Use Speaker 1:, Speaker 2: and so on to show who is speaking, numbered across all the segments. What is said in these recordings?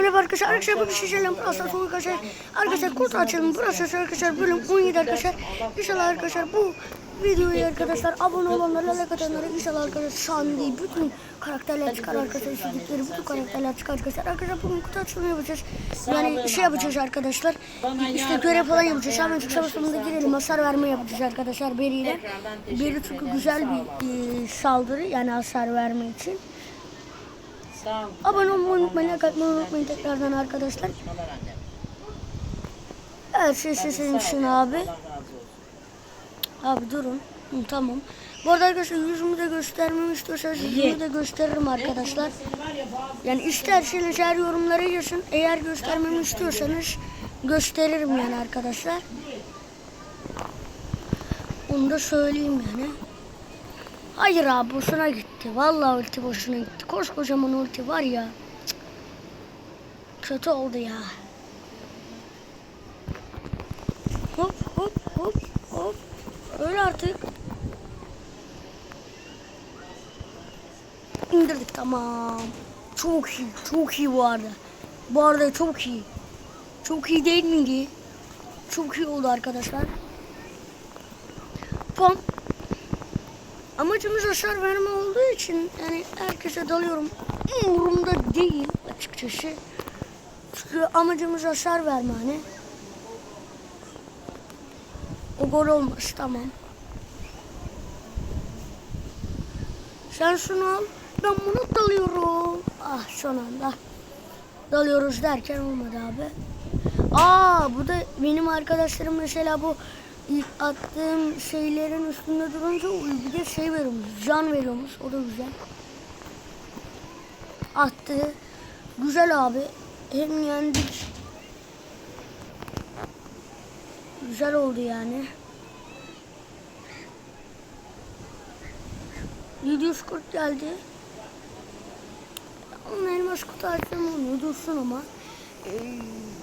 Speaker 1: merhaba arkadaşlar. Arkadaşlar bu bir şey söyleyeyim. Burası son arkadaşlar. Arkadaşlar kutu açalım. Burası arkadaşlar. Bölüm 17 arkadaşlar. İnşallah arkadaşlar bu videoyu arkadaşlar abone olanlara like atanlara inşallah arkadaşlar değil bütün karakterler çıkar arkadaşlar. istedikleri bütün karakterler çıkar arkadaşlar. Arkadaşlar bugün kutu açılımı yapacağız. Yani şey yapacağız arkadaşlar. İşte görev falan yapacağız. Hemen çıkış savaşlarında girelim. Hasar verme yapacağız arkadaşlar. Beri ile Beri çünkü güzel bir e, saldırı. Yani hasar verme için
Speaker 2: Sağ ol.
Speaker 1: Abone olmayı unutmayın, like atmayı unutmayın tekrardan arkadaşlar. Evet şey senin için abi. Abi durun. Tamam. Bu arada arkadaşlar yüzümü de göstermemi istiyorsanız yüzümü de gösteririm arkadaşlar. Yani isterseniz her yorumlara yazın. Eğer göstermemi istiyorsanız gösteririm yani arkadaşlar. Onu da söyleyeyim yani. Hayır abi boşuna gitti. Vallahi ulti boşuna gitti. Koskocaman ulti var ya. Cık. Kötü oldu ya. Hop hop hop hop. Öyle artık. İndirdik tamam. Çok iyi. Çok iyi bu arada. Bu arada çok iyi. Çok iyi değil miydi? Çok iyi oldu arkadaşlar. Pom. Amacımız hasar verme olduğu için yani herkese dalıyorum. Umurumda değil açıkçası. Çünkü amacımız hasar verme hani. O gol olmaz tamam. Sen şunu al. Ben bunu dalıyorum. Ah son anda. Dalıyoruz derken olmadı abi. Aa bu da benim arkadaşlarım mesela bu ilk attığım şeylerin üstünde durunca bir de şey veriyormuş. Can veriyormuş. O da güzel. Attı. Güzel abi. Hem yendik. Güzel oldu yani. 740 geldi. Onun elmas kutu açtım onu dursun ama. Ee,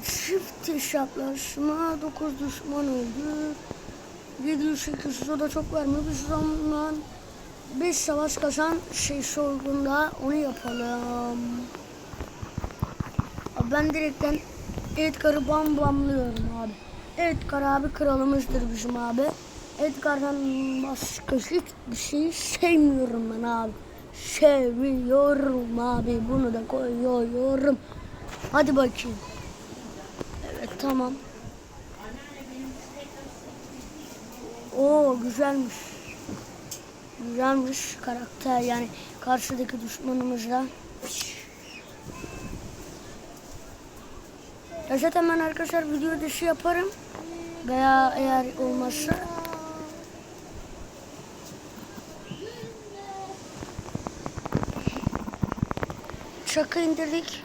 Speaker 1: çift hesaplaşma 9 düşman öldü. 700 800 o da çok vermiyor. Biz zaman 5 savaş kazan şey sorgunda onu yapalım. Abi ben direkten Edgar'ı bam bamlıyorum abi. Edgar abi kralımızdır bizim abi. Edgar'dan başka hiçbir şey sevmiyorum ben abi. Seviyorum abi. Bunu da koyuyorum. Hadi bakayım. Evet tamam. Oo güzelmiş. Güzelmiş karakter yani karşıdaki düşmanımızla. Ya zaten ben arkadaşlar video dışı yaparım. Veya eğer olmazsa Şaka indirdik.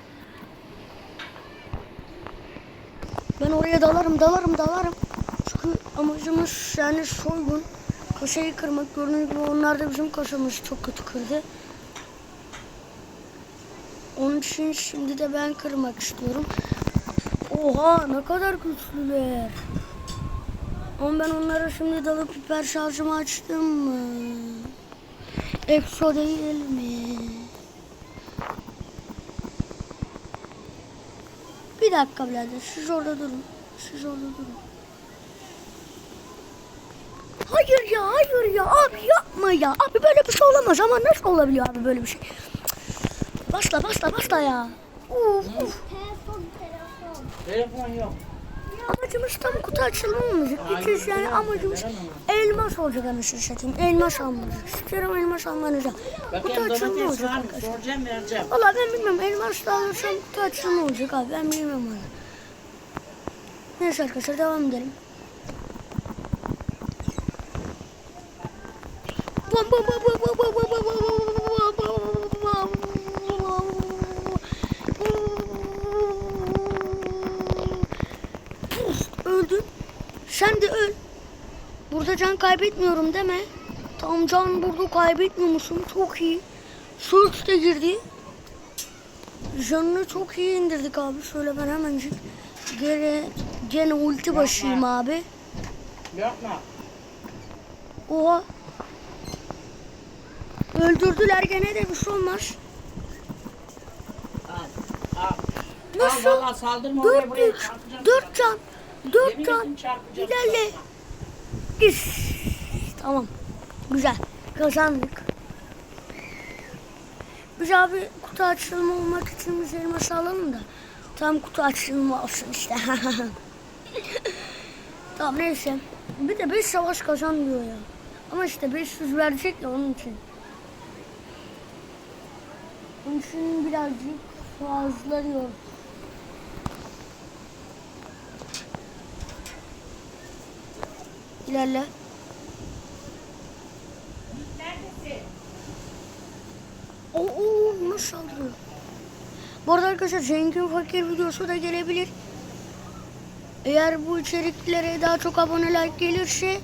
Speaker 1: Ben oraya dalarım, dalarım, dalarım. Amacımız yani soygun. Kaşayı kırmak. Gördüğünüz gibi onlar da bizim kaşamızı çok kötü kırdı. Onun için şimdi de ben kırmak istiyorum. Oha ne kadar güçlüler. Ama ben onlara şimdi dalıp hiper şarjımı açtım mı? Exo değil mi? Bir dakika birader siz orada durun. Siz orada durun. Hayır ya hayır ya abi yapma ya. Abi böyle bir şey olamaz ama nasıl olabiliyor abi böyle bir şey? Basla basla basla ya. Uf, uf.
Speaker 2: Telefon yok.
Speaker 1: Amacımız tam kutu olmayacak. Gideceğiz yani amacımız elmas olacak anasını satayım. Elmas almanız. İstiyorum elmas almanızı. Kutu
Speaker 2: domates
Speaker 1: olacak arkadaşlar.
Speaker 2: Soracağım vereceğim.
Speaker 1: Valla ben bilmiyorum. Elmas da alırsam kutu açılımı olacak abi. Ben bilmiyorum valla. Neyse arkadaşlar devam edelim. Öldün. Sen de öl. Burada can kaybetmiyorum deme. Tam can burada kaybetmiyormuşum. Çok iyi. Surf de girdi. Canını çok iyi indirdik abi. Şöyle ben hemencik gene, gene ulti başlayayım abi.
Speaker 2: Mu?
Speaker 1: Oha. Öldürdüler gene de bir şey olmaz. Nasıl?
Speaker 2: Valla saldırma oraya
Speaker 1: Dört. Dört can. Dört can. İlerle. İş. Tamam. Güzel. Kazandık. Biz abi kutu açılımı olmak için üzerime sağlayalım da. Tam kutu açılımı olsun işte. tamam neyse. Bir de 5 savaş kazan diyor ya. Ama işte 500 verecek ya onun için. Onun için birazcık fazla diyor. İlerle. Oo, oo nasıl saldırıyor? Bu arada arkadaşlar zengin fakir videosu da gelebilir. Eğer bu içeriklere daha çok abone like gelirse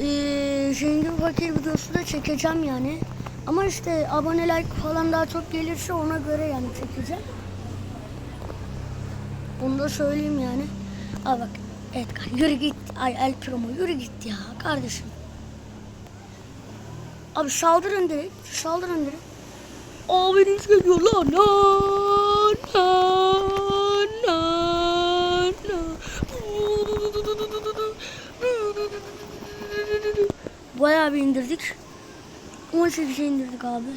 Speaker 1: eee zengin fakir videosu da çekeceğim yani. Ama işte abone like falan daha çok gelirse ona göre yani çekeceğim. Onu da söyleyeyim yani. Aa bak Edgar yürü git. Ay El Primo yürü git ya kardeşim. Abi saldırın direkt. Saldırın direkt. Abiniz geliyor lan. Na, na, na, na. Bayağı bir indirdik. 18'e indirdik abi.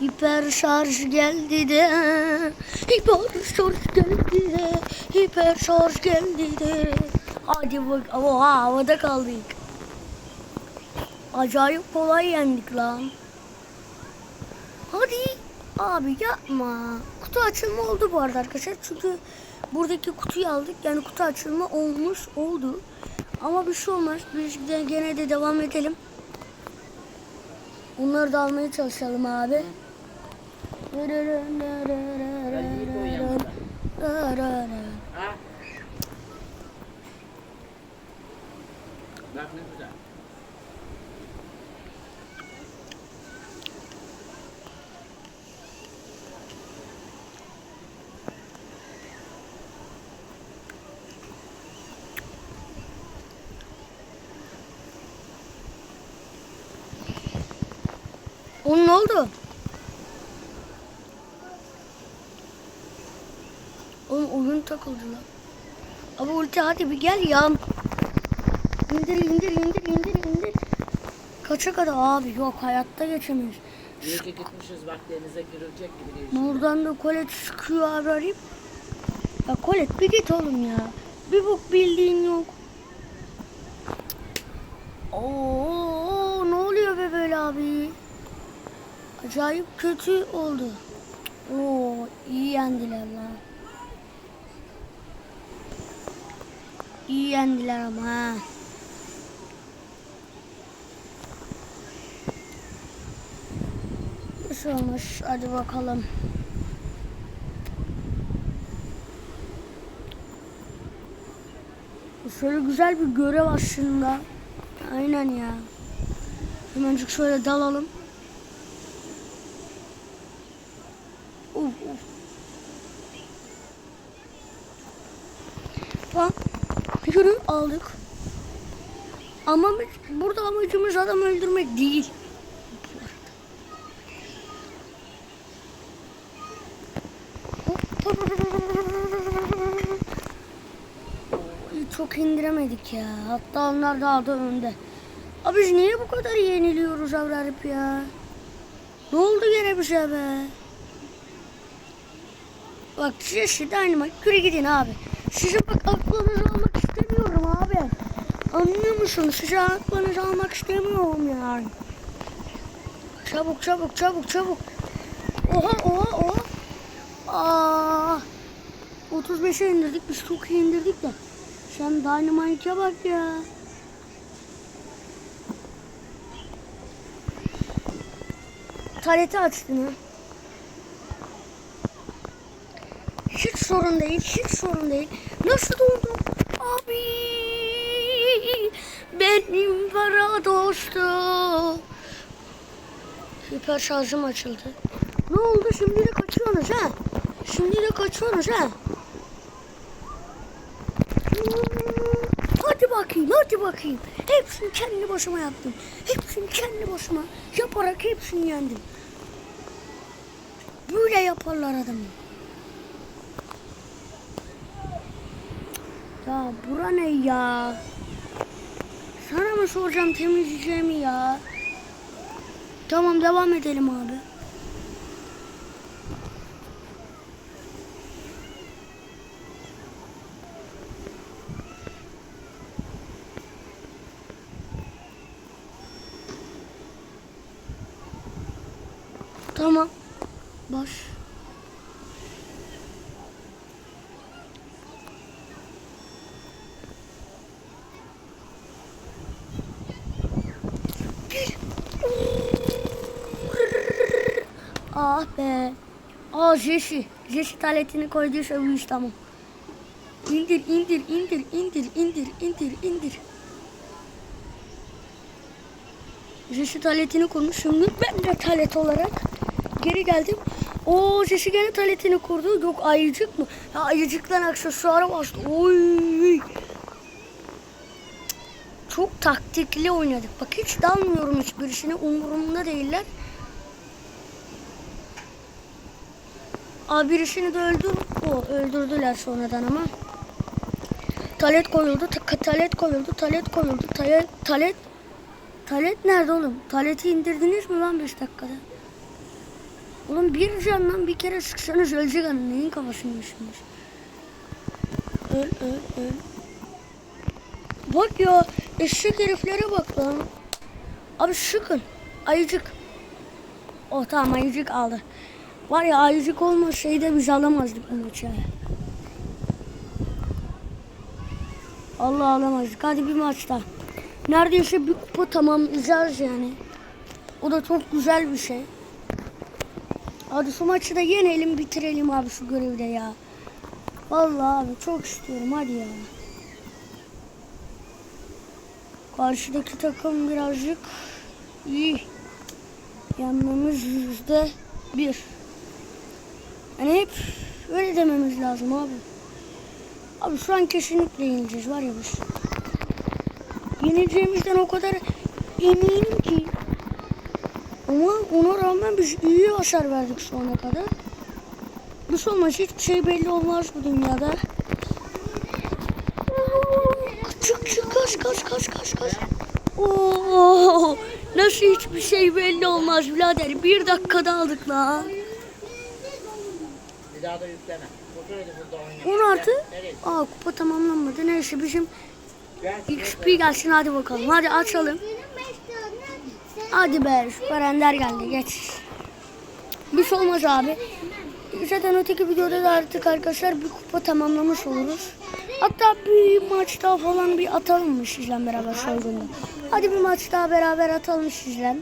Speaker 1: Hiper şarj geldi de Hiper şarj geldi de Hiper şarj geldi de. Hadi bak oha havada kaldık. Acayip kolay yendik lan. Hadi Abi yapma. Kutu açılma oldu bu arada arkadaşlar. Çünkü buradaki kutuyu aldık. Yani kutu açılma olmuş oldu. Ama bir şey olmaz. Biz de gene de devam edelim. Bunları da almaya çalışalım abi.
Speaker 2: Ha?
Speaker 1: Onun ne oldu? Oğlum oyun takıldı lan. Abi ulti hadi bir gel ya. İndir indir indir indir indir. Kaça kadar abi yok hayatta geçemeyiz.
Speaker 2: İyi ki gitmişiz bak denize girilecek gibi değil.
Speaker 1: Buradan da kolet sıkıyor abi arayıp. Ya kolet bir git oğlum ya. Bir bok bildiğin yok. Oo ne oluyor be böyle abi? Acayip kötü oldu. Oo iyi yendiler lan. İyi yendiler ama ha. Nasıl olmuş? Hadi bakalım. Şöyle güzel bir görev aslında. Aynen ya. Hemencik şöyle dalalım. Uf uf. Tamam. Yürü aldık. Ama burada amacımız adam öldürmek değil. Çok indiremedik ya. Hatta onlar daha da önde. Abi biz niye bu kadar yeniliyoruz Avrarip ya? Ne oldu gene bize be? Bak size şu dynamite yürü gidin abi. Size bak istemiyorum abi. Anlıyor musun? Aklınızı almak istemiyorum yani. Çabuk çabuk çabuk çabuk. Oha oha oha. Aa, 35'e indirdik. Biz çok iyi indirdik de. Sen Dynamite'e bak ya. Tareti açtın ha. Hiç sorun değil, hiç sorun değil. Nasıl oldu? Abi, benim para dostum. Hiper şarjım açıldı. Ne oldu? Şimdi de kaçıyorsunuz ha? Şimdi de kaçıyorsunuz ha? Hadi bakayım, hadi bakayım. Hepsini kendi başıma yaptım. Hepsini kendi başıma yaparak hepsini yendim. Böyle yaparlar adamı. Ya bura ne ya? Sana mı soracağım temizleyeceğimi ya? Tamam devam edelim abi. Tamam. Baş. Ah be. Aa Jesse. Jesse taletini koyduysa bu iş tamam. İndir, indir, indir, indir, indir, indir, indir. Jesse taletini kurmuş. Şimdi ben de talet olarak geri geldim. O Jesse gene taletini kurdu. Yok ayıcık mı? Ya ayıcıktan aksesuara bastı. Oy. Çok taktikli oynadık. Bak hiç dalmıyorum hiçbirisine. Umurumda değiller. Abi birisini de öldür. O öldürdüler sonradan ama. Talet koyuldu. ta- talet koyuldu. Talet koyuldu. Talet talet Talet nerede oğlum? Taleti indirdiniz mi lan 5 dakikada? Oğlum bir candan bir kere sıksanız ölecek hanım. Neyin kafasını yaşamış? Öl öl öl. Bak ya eşek heriflere bak lan. Abi şıkın. Ayıcık. Oh tamam ayıcık aldı. Var ya ayıcık olmasaydı biz alamazdık bu maçı. Allah alamazdık. Hadi bir maçta. Neredeyse bir kupa tamamlayacağız yani. O da çok güzel bir şey. Hadi şu maçı da yenelim bitirelim abi şu görevde ya. Vallahi abi çok istiyorum hadi ya. Karşıdaki takım birazcık iyi. Yanmamız yüzde bir. Yani hep öyle dememiz lazım abi. Abi şu an kesinlikle yenileceğiz var ya biz. Yenileceğimizden o kadar eminim ki. Ama ona rağmen biz iyi hasar verdik şu ana kadar. Bu son maç hiçbir şey belli olmaz bu dünyada. Çık çık kaç kaç kaç kaç kaç. Oo, nasıl hiçbir şey belli olmaz birader. Bir dakikada aldık lan.
Speaker 2: Daha da yükleme. Oturaydı burada oynayalım.
Speaker 1: 16.
Speaker 2: Nereye?
Speaker 1: Aa kupa tamamlanmadı. Neyse bizim
Speaker 2: Gel.
Speaker 1: XP gelsin hadi bakalım. Hadi açalım. Hadi be süper ender geldi geç. Bir şey olmaz abi. Zaten öteki videoda da artık arkadaşlar bir kupa tamamlamış oluruz. Hatta bir maç daha falan bir atalım mı sizle beraber soygunda. Hadi bir maç daha beraber atalım sizle.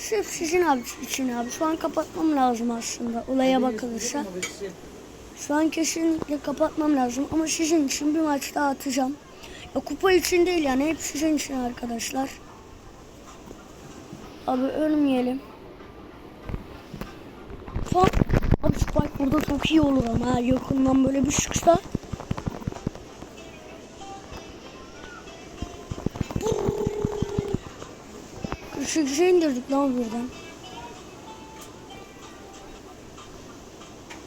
Speaker 1: Sırf sizin abi için abi. Şu an kapatmam lazım aslında olaya bakılırsa. Şu an kesinlikle kapatmam lazım ama sizin için bir maç daha atacağım. Ya kupa için değil yani hep sizin için arkadaşlar. Abi ölmeyelim. Son. Abi Spike burada çok iyi olur ama yakından böyle bir sıksa. Şu şey indirdik lan birden.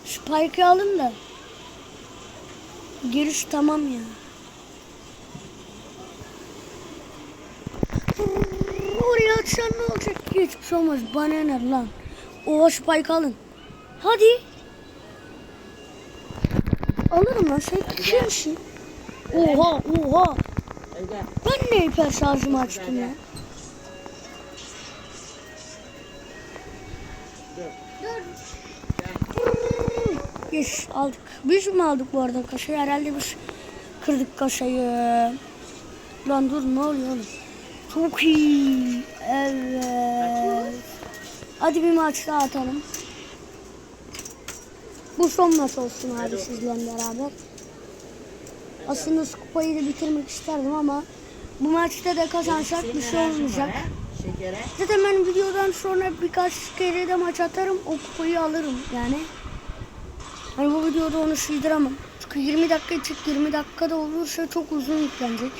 Speaker 1: Spike'ı alın da. Giriş tamam ya. Oraya atsan ne olacak? Hiçbir şey olmaz. Bana ne lan? Oha Spike alın. Hadi. Alırım lan sen kimsin? Oha oha. Ben ne hiper şarjımı açtım ya? Yes aldık. Biz mi aldık bu arada kaşayı? Herhalde biz kırdık kaşayı. Lan dur ne oluyor oğlum? Çok iyi. Evet. Hadi bir maç daha atalım. Bu son maç olsun abi sizle beraber. Aslında kupayı da bitirmek isterdim ama bu maçta da kazansak bir şey olmayacak. Zaten ben videodan sonra birkaç kere de maç atarım o kupayı alırım yani. Hani bu videoda onu sığdıramam. Çünkü 20 dakika çık 20 dakikada olursa çok uzun yüklenecek.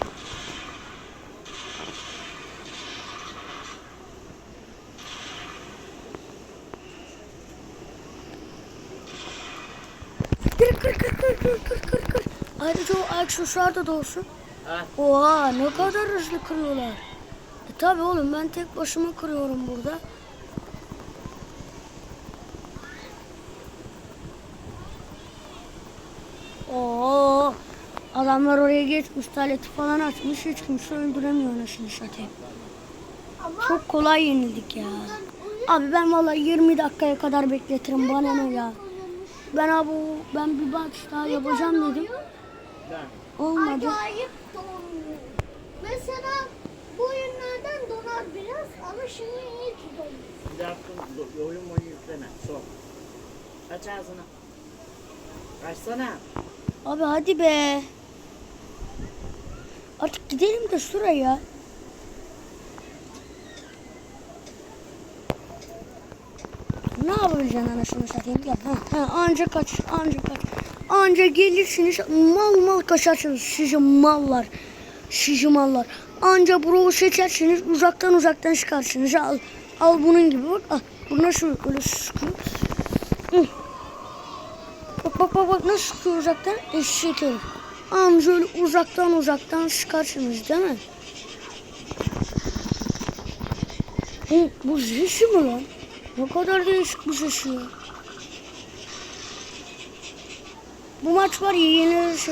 Speaker 1: Kır kır kır kır kır kır kır kır. Ayrıca o aksesuar da olsun.
Speaker 2: Ha,
Speaker 1: Oha ne kadar hızlı kırıyorlar. E tabi oğlum ben tek başıma kırıyorum burada. Oo, adamlar oraya geçmiş, taleti falan açmış, hiç kimse öldüremiyor anasını satayım. Çok kolay yenildik ya. Abi ben vallahi 20 dakikaya kadar bekletirim bana ne ya. Ben abi ben bir maç daha yapacağım dedim. Olmadı.
Speaker 3: Acayip donuyor. Mesela bu oyunlardan donar biraz ama şimdi iyi ki donuyor.
Speaker 2: Bir hakkın oyun oyun yükleme. Sok. Aç ağzını. Açsana.
Speaker 1: Abi hadi be. Artık gidelim de şuraya. Ne yapacaksın anasını satayım? Gel. Ha, ha, anca kaç, anca kaç. Anca gelirsiniz mal mal kaçarsınız sizi mallar. Sizi mallar. Anca bro seçersiniz uzaktan uzaktan çıkarsınız. Al, al bunun gibi bak. Al. Bu nasıl öyle sıkıyor? Bak bak bak bak nasıl sıkıyor uzaktan? Eşek herif. Anca öyle uzaktan uzaktan sıkarsınız değil mi? Hı, bu sesi mi lan? Ne kadar değişik bir sesi ya. Bu maç var ya yenilirse